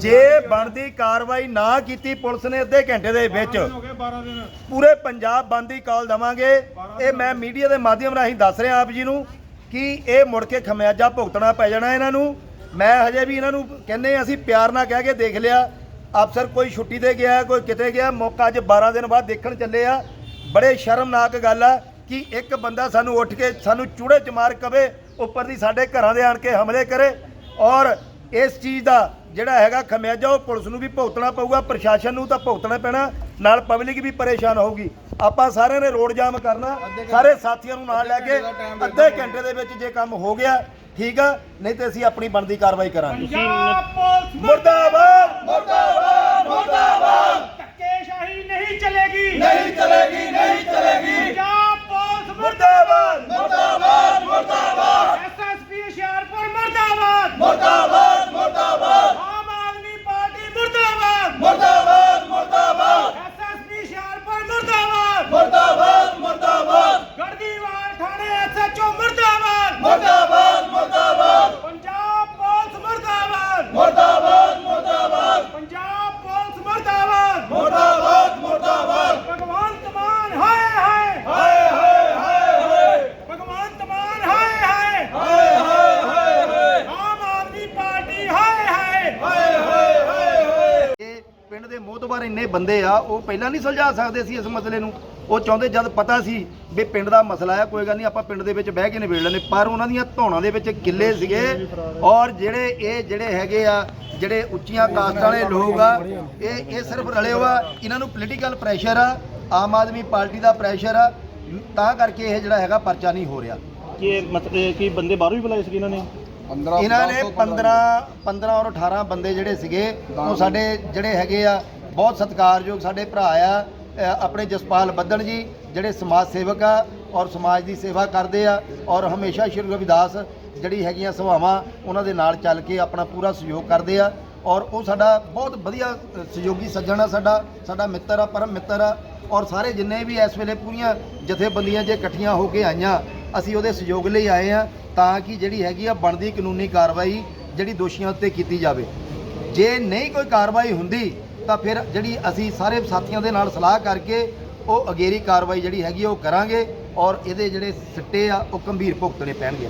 ਜੇ ਬਣਦੀ ਕਾਰਵਾਈ ਨਾ ਕੀਤੀ ਪੁਲਿਸ ਨੇ ਅੱਧੇ ਘੰਟੇ ਦੇ ਵਿੱਚ ਪੂਰੇ ਪੰਜਾਬ ਬੰਦ ਦੀ ਕਾਲ ਦਵਾਂਗੇ। ਇਹ ਮੈਂ ਮੀਡੀਆ ਦੇ ਮਾਧਿਅਮ ਰਾਹੀਂ ਦੱਸ ਰਿਹਾ ਆਪ ਜੀ ਨੂੰ ਕਿ ਇਹ ਮੁੜ ਕੇ ਖਮਿਆਜਾ ਭੁਗਤਣਾ ਪੈ ਜਾਣਾ ਇਹਨਾਂ ਨੂੰ। ਮੈਂ ਹਜੇ ਵੀ ਇਹਨਾਂ ਨੂੰ ਕਹਿੰਦੇ ਅਸੀਂ ਪਿਆਰ ਨਾਲ ਕਹਿ ਕੇ ਦੇਖ ਲਿਆ। ਅਫਸਰ ਕੋਈ ਛੁੱਟੀ ਤੇ ਗਿਆ ਕੋਈ ਕਿਤੇ ਗਿਆ ਮੌਕਾ ਅੱਜ 12 ਦਿਨ ਬਾਅਦ ਦੇਖਣ ਚੱਲੇ ਆ। ਬੜੇ ਸ਼ਰਮਨਾਕ ਗੱਲ ਆ ਕਿ ਇੱਕ ਬੰਦਾ ਸਾਨੂੰ ਉੱਠ ਕੇ ਸਾਨੂੰ ਚੂੜੇ ਚ ਮਾਰ ਕਵੇ ਉੱਪਰ ਦੀ ਸਾਡੇ ਘਰਾਂ ਦੇ ਆਣ ਕੇ ਹਮਲੇ ਕਰੇ ਔਰ ਇਸ ਚੀਜ਼ ਦਾ ਜਿਹੜਾ ਹੈਗਾ ਖਮਿਆਜਾ ਉਹ ਪੁਲਿਸ ਨੂੰ ਵੀ ਭੁਗਤਣਾ ਪਊਗਾ ਪ੍ਰਸ਼ਾਸਨ ਨੂੰ ਤਾਂ ਭੁਗਤਣਾ ਪੈਣਾ ਨਾਲ ਪਬਲਿਕ ਵੀ ਪਰੇਸ਼ਾਨ ਹੋਊਗੀ। ਆਪਾਂ ਸਾਰਿਆਂ ਨੇ ਰੋਡ ਜਾਮ ਕਰਨਾ ਸਾਰੇ ਸਾਥੀਆਂ ਨੂੰ ਨਾਲ ਲੈ ਕੇ ਅੱਧੇ ਘੰਟੇ ਦੇ ਵਿੱਚ ਜੇ ਕੰਮ ਹੋ ਗਿਆ ਠੀਕ ਆ ਨਹੀਂ ਤੇ ਅਸੀਂ ਆਪਣੀ ਬਣਦੀ ਕਾਰਵਾਈ ਕਰਾਂਗੇ। ਮੁਰਦਾਬਾਦ ਮੁਰਦਾਬਾਦ ਧੱਕੇਸ਼ਾਹੀ ਨਹੀਂ ਚਲੇਗੀ ਨਹੀਂ ਚਲੇਗੀ ਨਹੀਂ ਚਲੇਗੀ ਪੰਜਾਬ ਪੁਲਿਸ ਮੁਰਦਾਬਾਦ ਮੁਰਦਾਬਾਦ ਮੁਰਦਾਬਾਦ ਐਸਐਸਪੀ ਹੁਸ਼ਿਆਰਪੁਰ ਮਰਦਾਬਾਦ ਮੁਰਦਾਬਾਦ ਮੁਰਦਾਬਾਦ ਆਮ ਆਦਮੀ ਪਾਰਟੀ ਮਰਦਾਬਾਦ ਮੁਰਦਾਬਾਦ ਮੁਰਦਾਬਾਦ ਐਸਐਸਪੀ ਹੁਸ਼ਿਆਰਪੁਰ ਮਰਦਾਬਾਦ ਮੁਰਦਾਬਾਦ ਮੁਰਦਾਬਾਦ ਗੜਦੀਵਾਲ ਥਾਣੇ ਐਸਐਚਓ ਮਰਦਾਬਾਦ ਮੁਰਦਾਬਾਦ ਮੁਰਦਾਬਾਦ ਪੰਜਾਬ ਪੁਲਿਸ ਮਰਦਾਬਾਦ ਮੁਰਦਾਬਾਦ ਮੁਰਦਾਬਾਦ ਪੰਜਾਬ ਪੁਲਿਸ ਮਰਦਾਬਾਦ ਮੁਰਦਾਬਾਦ ਮੁਰਦਾਬਾਦ ਭਗਵੰਤ ਮਾਨ ਹਾਏ ਹਾਏ ਹਾਏ ਹਾਏ ਹਾਏ ਹਾਏ ਭਗਵੰਤ ਮਾਨ ਹਾਏ ਹਾਏ ਹਾਏ ਹਾਏ ਹਾਏ ਹਾਏ ਆਮ ਆਦਮੀ ਪਾਰਟੀ ਹਾਏ ਹਾਏ ਹਾਏ ਹਾਏ ਹਾਏ ਹਾਏ ਇਹ ਪਿੰਡ ਦੇ ਮੋਹਤਬਾਰ ਇੰਨੇ ਬੰਦੇ ਆ, ਉਹ ਪਹਿਲਾਂ ਨਹੀਂ ਸੁਲਝਾ ਸਕਦੇ ਸੀ ਇਸ ਮਸਲੇ ਨੂੰ। ਉਹ ਚਾਹੁੰਦੇ ਜਦ ਪਤਾ ਸੀ ਵੀ ਪਿੰਡ ਦਾ ਮਸਲਾ ਆ, ਕੋਈ ਗੱਲ ਨਹੀਂ, ਆਪਾਂ ਪਿੰਡ ਦੇ ਵਿੱਚ ਬਹਿ ਕੇ ਨਿਬੇੜ ਲੈਂਦੇ। ਪਰ ਉਹਨਾਂ ਦੀਆਂ ਧੌਣਾਂ ਦੇ ਵਿੱਚ ਕਿੱਲੇ ਸੀਗੇ ਔਰ ਜਿਹੜੇ ਇਹ ਜਿਹੜੇ ਹੈਗੇ ਆ, ਜਿਹੜੇ ਉੱਚੀਆਂ ਕਾਸਟ ਵਾਲੇ ਲੋਕ ਆ, ਇਹ ਇਹ ਸਿਰਫ ਰਲੇ ਹੋਆ ਇਹਨਾਂ ਨੂੰ ਪੋਲੀਟੀਕਲ ਪ੍ਰੈਸ਼ਰ ਆ, ਆਮ ਆਦਮੀ ਪਾਰਟੀ ਦਾ ਪ੍ਰੈਸ਼ਰ ਆ। ਤਾਂ ਕਰਕੇ ਇਹ ਜਿਹੜਾ ਹੈਗਾ ਪਰਚਾ ਨਹੀਂ ਹੋ ਰਿਹਾ। ਕਿ ਮਤਲਬ ਕਿ ਬੰਦੇ ਬਾਹਰੋਂ ਵੀ ਬੁਲਾਏ ਸੀ ਇਹਨਾਂ ਨੇ? ਇਹਨਾਂ ਨੇ 15 15 ਔਰ 18 ਬੰਦੇ ਜਿਹੜੇ ਸੀਗੇ ਉਹ ਸਾਡੇ ਜਿਹੜੇ ਹੈਗੇ ਆ ਬਹੁਤ ਸਤਿਕਾਰਯੋਗ ਸਾਡੇ ਭਰਾ ਆ ਅ, ਆਪਣੇ ਜਸਪਾਲ ਬੱਦਣ ਜੀ ਜਿਹੜੇ ਸਮਾਜ ਸੇਵਕ ਆ ਔਰ ਸਮਾਜ ਦੀ ਸੇਵਾ ਕਰਦੇ ਆ ਔਰ ਹਮੇਸ਼ਾ ਸ਼੍ਰੀ ਰਵਿਦਾਸ ਜਿਹੜੀ ਹੈਗੀਆਂ ਸਭਾਵਾਂ ਉਹਨਾਂ ਦੇ ਨਾਲ ਚੱਲ ਕੇ ਆਪਣਾ ਪੂਰਾ ਸਹਿਯੋਗ ਕਰਦੇ ਆ ਔਰ ਉਹ ਸਾਡਾ ਬਹੁਤ ਵਧੀਆ ਅ, ਸਹਿਯੋਗੀ ਸੱਜਣ ਆ ਸਾਡਾ ਸਾਡਾ ਮਿੱਤਰ ਆ ਪਰਮ ਮਿੱਤਰ ਆ ਔਰ ਸਾਰੇ ਜਿੰਨੇ ਵੀ ਇਸ ਵੇਲੇ ਪੂਰੀਆਂ ਜਥੇਬੰਦੀਆਂ ਜੇ ਇਕੱਠੀਆਂ ਹੋ ਕੇ ਆਈਆਂ ਅਸੀਂ ਉਹਦੇ ਸਹਿਯੋਗ ਲਈ ਆਏ ਆ ਤਾਂ ਕਿ ਜਿਹੜੀ ਹੈਗੀ ਆ ਬਣਦੀ ਕਾਨੂੰਨੀ ਕਾਰਵਾਈ ਜਿਹੜੀ ਦੋਸ਼ੀਆਂ ਉੱਤੇ ਕੀਤੀ ਜਾਵੇ। ਜੇ ਨਹੀਂ ਕੋਈ ਕਾਰਵਾਈ ਹੁੰਦੀ ਤਾਂ ਫਿਰ ਜਿਹੜੀ ਅਸੀਂ ਸਾਰੇ ਸਾਥੀਆਂ ਦੇ ਨਾਲ ਸਲਾਹ ਕਰਕੇ ਉਹ ਅਗੇਰੀ ਕਾਰਵਾਈ ਜਿਹੜੀ ਹੈਗੀ ਆ ਉਹ ਕਰਾਂਗੇ ਔਰ ਇਹਦੇ ਜਿਹੜੇ ਸਿੱਟੇ ਆ ਉਹ ਗੰਭੀਰ ਭੁਗਤਣੇ ਪੈਣਗੇ।